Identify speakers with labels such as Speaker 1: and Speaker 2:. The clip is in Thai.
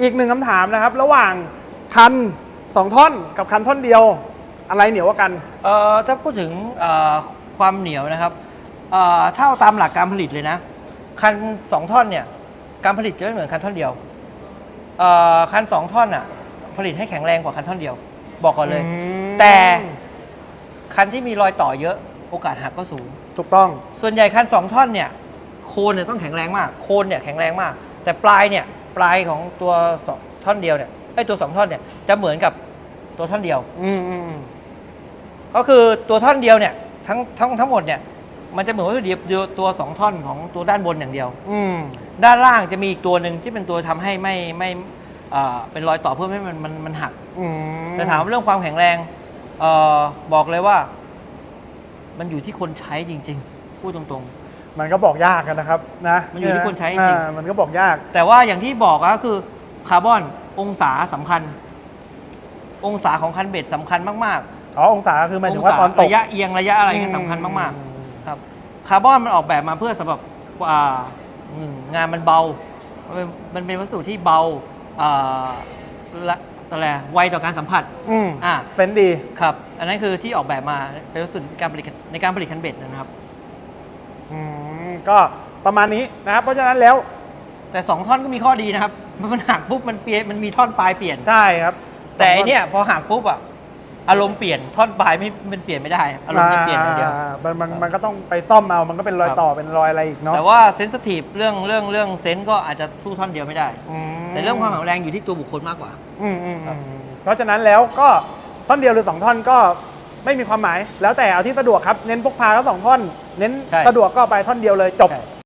Speaker 1: อีกหนึ่งคำถามนะครับ ระหว่างคันสองท่อนกับคันท่อนเดียว อะไรเหนียวกว่ากัน
Speaker 2: เอ่อถ้าพูดถึงเอ่อความเหนียวนะครับเอ่อถ้าเอาตามหลักการผลิตเลยนะ คันสองท่อนเนี่ยการผลิตจะไม่เหมือนคันท่อนเดียวเอ่อคันสองท่อนอะผลิตให้แข็งแรงกว่าคันท่อนเดียว บอกก่อนเลย
Speaker 1: อืม
Speaker 2: แต่คันที่มีรอยต่อเยอะโอกาสหักก็สูง
Speaker 1: ถูกต้อง
Speaker 2: ส่วนใหญ่คันสองท่อนเนี่ยโคนเนี่ยต้องแข็งแรงมาก โคนเนี่ยแข็งแรงมาก แต่ปลายเนี่ย ปลายของตัวสองท่อนเดียวเนี่ยไอ้ตัวสองท่อนเนี่ยจะเหมือนกับตัวท่อนเดียว
Speaker 1: อืมอืมอืม
Speaker 2: ก็คือตัวท่อนเดียวเนี่ยทั้งทั้งทั้งหมดเนี่ยมันจะเหมือนวัตถุดิบตัวสองท่อนของตัวด้านบนอย่างเดียว
Speaker 1: อืม
Speaker 2: ด้านล่างจะมีอีกตัวหนึ่งที่เป็นตัวทำให้ไม่ไม่อ่าเป็นรอยต่อเพื่อไม่ให้มันมันมันหัก
Speaker 1: อืม
Speaker 2: แต่ถามเรื่องความแข็งแรงเออบอกเลยว่า มันอยู่ที่คนใช้จริง ๆ พูดตรง
Speaker 1: มันก็บอกยากกันนะครับนะ
Speaker 2: มันอยู่ที่คนใช้จริง
Speaker 1: อ่ามันก็บอกยาก
Speaker 2: ๆแต่ว่าอย่างที่บอกก็คือคาร์บอนองศาสำคัญ องศาของคันเบ็ดสำคัญมาก
Speaker 1: อ๋อองศาคือห
Speaker 2: ๆ
Speaker 1: มายถึงว่าตอนตก
Speaker 2: ระยะเอียงระยะอะไรก็สำคัญมากๆครับคาร์บอนมันออกแบบมาเพื่อสำหรับอ่าหนึ่งงานมันเบา มันเป็นมันเป็นวัสดุที่เบาอ่าละอะไรอะไวต่อการสัมผัส
Speaker 1: อืม
Speaker 2: อ่า
Speaker 1: เซนส์ดี
Speaker 2: ครับ อันนั้นคือที่ออกแบบมาเป็นวัสดุการผลิตในการผลิตคันเบ็ดนะครับ
Speaker 1: อืมก็ประมาณนี้นะครับ เพราะฉะนั้นแล้ว
Speaker 2: แต่สองท่อนก็มีข้อดีนะครับ มันหักปุ๊บมันเปลี่ยนมันมีท่อนปลายเปลี่ยน
Speaker 1: ใช่ครับ
Speaker 2: แต่ไอเนี่ยพอหักปุ๊บอะอารมณ์เปลี่ยนท่อนปลายไม่มันเปลี่ยนไม่ได้อารมณ์จะเปลี่ยนอย่างเดียว
Speaker 1: อ่ามันมันมันก็ต้องไปซ่อมเอา มันก็เป็นรอย
Speaker 2: ครับ
Speaker 1: ต่อเป็นรอยอะไรอีกเนาะ
Speaker 2: แต่ว่าเซนสทีฟเรื่องเรื่องเรื่องเซนส์ก็อาจจะสู้ท่อนเดียวไม่ได้
Speaker 1: อืม
Speaker 2: แต่เรื่องความแข็งแรงอยู่ที่ตัวบุคคลมากกว่า
Speaker 1: อืมอืม
Speaker 2: ครั
Speaker 1: อื
Speaker 2: บ
Speaker 1: มเพราะฉะนั้นแล้วก็ท่อนเดียวหรือสองท่อนก็ ไม่มีความหมาย แล้วแต่เอาที่สะดวกครับ เน้นพกพาก็สองท่อน เน้น
Speaker 2: ใช่
Speaker 1: สะดวกก็ไปท่อนเดียวเลยจบ
Speaker 2: ใช่